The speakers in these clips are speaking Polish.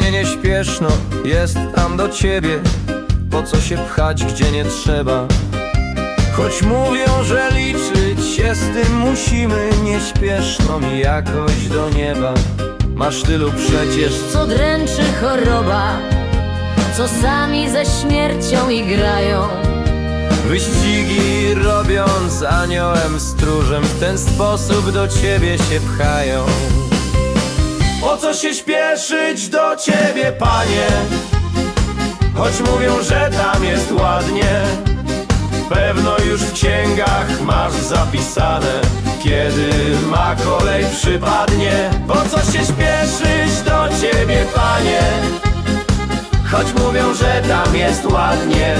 Mnie nie śpieszno jest tam do ciebie. Po co się pchać, gdzie nie trzeba? Choć mówią, że liczyć się z tym musimy Nie śpieszno mi jakoś do nieba. Masz tylu przecież. Co dręczy choroba, co sami ze śmiercią igrają. Wyścigi robiąc aniołem stróżem W ten sposób do ciebie się pchają Po co się śpieszyć do ciebie, panie? Choć mówią, że tam jest ładnie Pewno już w księgach masz zapisane Kiedy ma kolej przypadnie Po co się śpieszyć do ciebie, panie? Choć mówią, że tam jest ładnie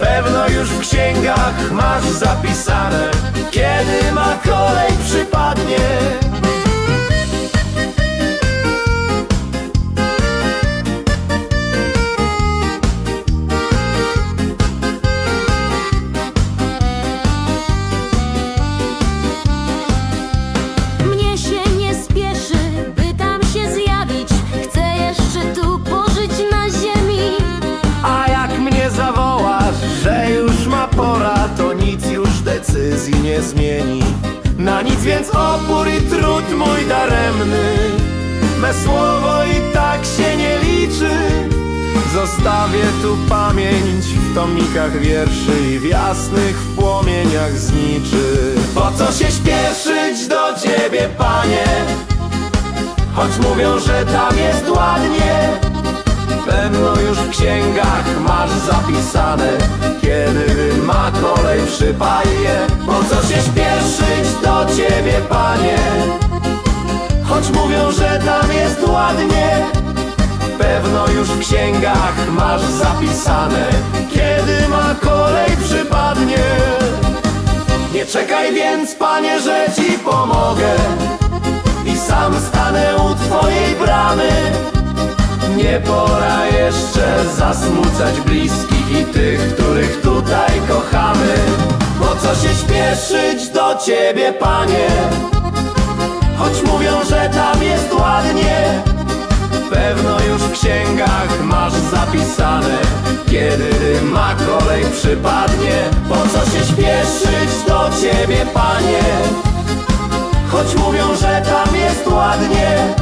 Pewno już w księgach masz zapisane Kiedy ma kolej przypadnie zmieni. Na nic więc opór i trud mój daremny. Me słowo i tak się nie liczy. Zostawię tu pamięć w tomikach wierszy I w jasnych płomieniach zniczy. Po co się śpieszyć do ciebie, panie? Choć mówią, że tam jest ładnie Pewno już w księgach masz zapisane Kiedy ma kolej przypaje. Po co jest ładnie. Pewno już w księgach masz zapisane Kiedy ma kolej przypadnie. Nie czekaj więc, panie, że ci pomogę I sam stanę u twojej bramy. Nie pora jeszcze zasmucać bliskich i tych, których tutaj kochamy Po co się śpieszyć do ciebie, panie? Choć mówią, że tam jest ładnie Pewno już w księgach masz zapisane Kiedy ma kolej przypadnie Po co się śpieszyć do ciebie, panie? Choć mówią, że tam jest ładnie